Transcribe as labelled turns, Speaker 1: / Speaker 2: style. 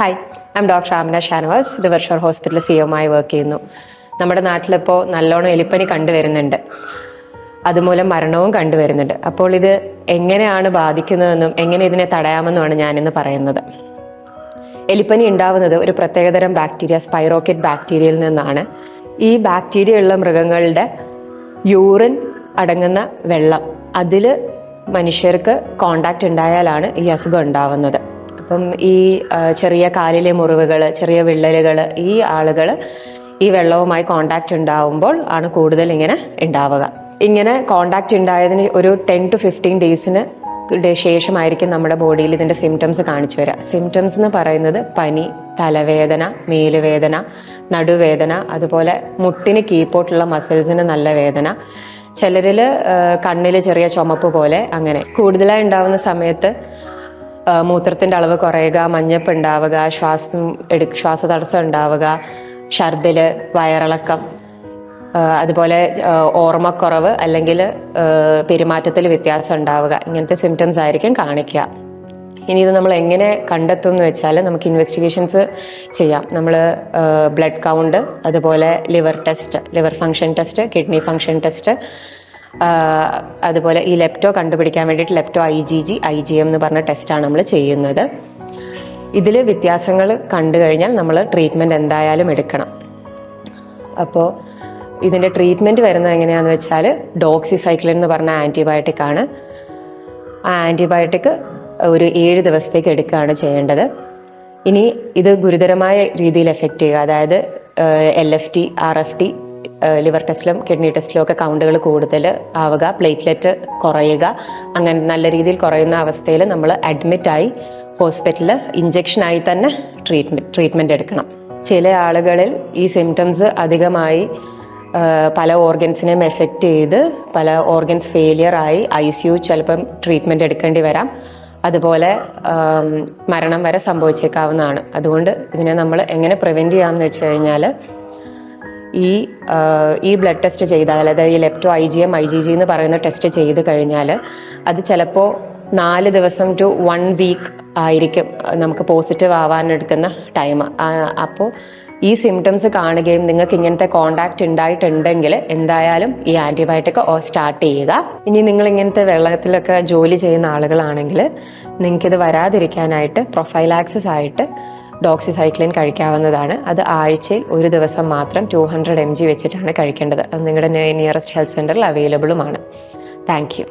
Speaker 1: Hi I'm doctor Amina Shanavas Rivershore ഹോസ്പിറ്റലിൽ സി ആയി വർക്ക് ചെയ്യുന്നു. നമ്മുടെ നാട്ടിലിപ്പോൾ നല്ലോണം എലിപ്പനി കണ്ടുവരുന്നുണ്ട്. അതുമൂലം മരണവും കണ്ടുവരുന്നുണ്ട്. അപ്പോൾ ഇത് എങ്ങനെയാണ് ബാധിക്കുന്നതെന്നും എങ്ങനെ ഇതിനെ തടയാമെന്നുമാണ് ഞാനിന്ന് പറയുന്നത്. എലിപ്പനി ഉണ്ടാവുന്നത് ഒരു പ്രത്യേകതരം ബാക്ടീരിയ സ്പൈറോക്കറ്റ് ബാക്ടീരിയയിൽ നിന്നാണ്. ഈ ബാക്ടീരിയ ഉള്ള മൃഗങ്ങളുടെ യൂറിൻ അടങ്ങുന്ന വെള്ളം അതിൽ മനുഷ്യർക്ക് കോണ്ടാക്റ്റ് ഉണ്ടായാലാണ് ഈ അസുഖം ഉണ്ടാവുന്നത്. അപ്പം ഈ ചെറിയ കാലിലെ മുറിവുകൾ ചെറിയ വിള്ളലുകൾ ഈ ആളുകൾ ഈ വെള്ളവുമായി കോണ്ടാക്റ്റ് ഉണ്ടാവുമ്പോൾ ആണ് കൂടുതൽ ഇങ്ങനെ ഉണ്ടാവുക. ഇങ്ങനെ കോണ്ടാക്റ്റ് ഉണ്ടായതിന് ഒരു ടെൻ ടു ഫിഫ്റ്റീൻ ഡേയ്സിന് ശേഷമായിരിക്കും നമ്മുടെ ബോഡിയിൽ ഇതിന്റെ സിംറ്റംസ് കാണിച്ചു വരിക സിംറ്റംസ് എന്ന് പറയുന്നത് പനി തലവേദന മേലുവേദന നടുവേദന അതുപോലെ മുട്ടിന് കീപ്പോട്ടുള്ള മസിൽസിന് നല്ല വേദന ചിലരിൽ കണ്ണിൽ ചെറിയ ചുമപ്പ് പോലെ അങ്ങനെ. കൂടുതലായി ഉണ്ടാവുന്ന സമയത്ത് മൂത്രത്തിന്റെ അളവ് കുറയുക മഞ്ഞപ്പ് ഉണ്ടാവുക ശ്വാസം എടു ശ്വാസതടസ്സം ഉണ്ടാവുക ഛർദിൽ വയറിളക്കം അതുപോലെ ഓർമ്മക്കുറവ് അല്ലെങ്കിൽ പെരുമാറ്റത്തിൽ വ്യത്യാസം ഉണ്ടാവുക. ഇങ്ങനത്തെ സിംറ്റംസ് ആയിരിക്കും കാണിക്കുക. ഇനി ഇത് നമ്മൾ എങ്ങനെ കണ്ടെത്തും എന്ന് വെച്ചാൽ നമുക്ക് ഇൻവെസ്റ്റിഗേഷൻസ് ചെയ്യാം. നമ്മൾ ബ്ലഡ് കൗണ്ട് അതുപോലെ liver test liver function test kidney function test അതുപോലെ ഈ ലെപ്റ്റോ കണ്ടുപിടിക്കാൻ വേണ്ടിയിട്ട് lepto I G G I G M എന്ന് പറഞ്ഞ ടെസ്റ്റാണ് നമ്മൾ ചെയ്യുന്നത്. ഇതിൽ വ്യത്യാസങ്ങൾ കണ്ടു കഴിഞ്ഞാൽ നമ്മൾ ട്രീറ്റ്മെന്റ് എന്തായാലും എടുക്കണം. അപ്പോൾ ഇതിന്റെ ട്രീറ്റ്മെന്റ് വരുന്നത് എങ്ങനെയാണെന്ന് വെച്ചാൽ ഡോക്സിസൈക്ലിൻ എന്ന് പറഞ്ഞ ആന്റിബയോട്ടിക് ആണ്. ആ ആന്റിബയോട്ടിക് ഒരു ഏഴ് ദിവസത്തേക്ക് എടുക്കുകയാണ് ചെയ്യേണ്ടത്. ഇനി ഇത് ഗുരുതരമായ രീതിയിൽ എഫക്റ്റ് ചെയ്യുക. അതായത് L F T R F T liver ടെസ്റ്റിലും kidney ടെസ്റ്റിലും ഒക്കെ കൗണ്ടുകൾ കൂടുതൽ ആവുക പ്ലേറ്റ്ലെറ്റ് കുറയുക. അങ്ങനെ നല്ല രീതിയിൽ കുറയുന്ന അവസ്ഥയിൽ നമ്മൾ അഡ്മിറ്റായി ഹോസ്പിറ്റലിൽ ഇഞ്ചക്ഷനായി തന്നെ ട്രീറ്റ്മെന്റ് ട്രീറ്റ്മെന്റ് എടുക്കണം. ചില ആളുകളിൽ ഈ സിംറ്റംസ് അധികമായി പല ഓർഗൻസിനെയും എഫക്റ്റ് ചെയ്ത് പല ഓർഗൻസ് ഫെയിലിയർ ആയി ഐ സി യു ചിലപ്പം ട്രീറ്റ്മെന്റ് എടുക്കേണ്ടി വരാം. അതുപോലെ മരണം വരെ സംഭവിച്ചേക്കാവുന്നതാണ്. അതുകൊണ്ട് ഇതിനെ നമ്മൾ എങ്ങനെ പ്രിവെന്റ് ചെയ്യാമെന്ന് വെച്ച് കഴിഞ്ഞാൽ ഈ ഈ ബ്ലഡ് ടെസ്റ്റ് ചെയ്താൽ അതായത് ഈ lepto I G M I G G എന്ന് പറയുന്ന ടെസ്റ്റ് ചെയ്ത് കഴിഞ്ഞാൽ അത് ചിലപ്പോൾ നാല് ദിവസം ടു വൺ വീക്ക് ആയിരിക്കും നമുക്ക് പോസിറ്റീവ് ആവാൻ എടുക്കുന്ന ടൈം അപ്പോൾ ഈ സിംറ്റംസ് കാണുകയും നിങ്ങൾക്ക് ഇങ്ങനത്തെ കോണ്ടാക്ട് ഉണ്ടായിട്ടുണ്ടെങ്കിൽ എന്തായാലും ഈ ആന്റിബയോട്ടിക് സ്റ്റാർട്ട് ചെയ്യുക. ഇനി നിങ്ങൾ ഇങ്ങനത്തെ വെള്ളത്തിലൊക്കെ ജോലി ചെയ്യുന്ന ആളുകളാണെങ്കിൽ നിങ്ങൾക്കിത് വരാതിരിക്കാനായിട്ട് പ്രൊഫൈലാക്സിസ് ആയിട്ട് ഡോക്സിസൈക്ലിൻ കഴിക്കാവുന്നതാണ്. അത് ആഴ്ചയിൽ ഒരു ദിവസം മാത്രം ടു ഹൺഡ്രഡ് എം ജി വെച്ചിട്ടാണ് കഴിക്കേണ്ടത്. അത് നിങ്ങളുടെ നിയറസ്റ്റ് ഹെൽത്ത് സെന്ററിൽ അവൈലബിളുമാണ് താങ്ക് യു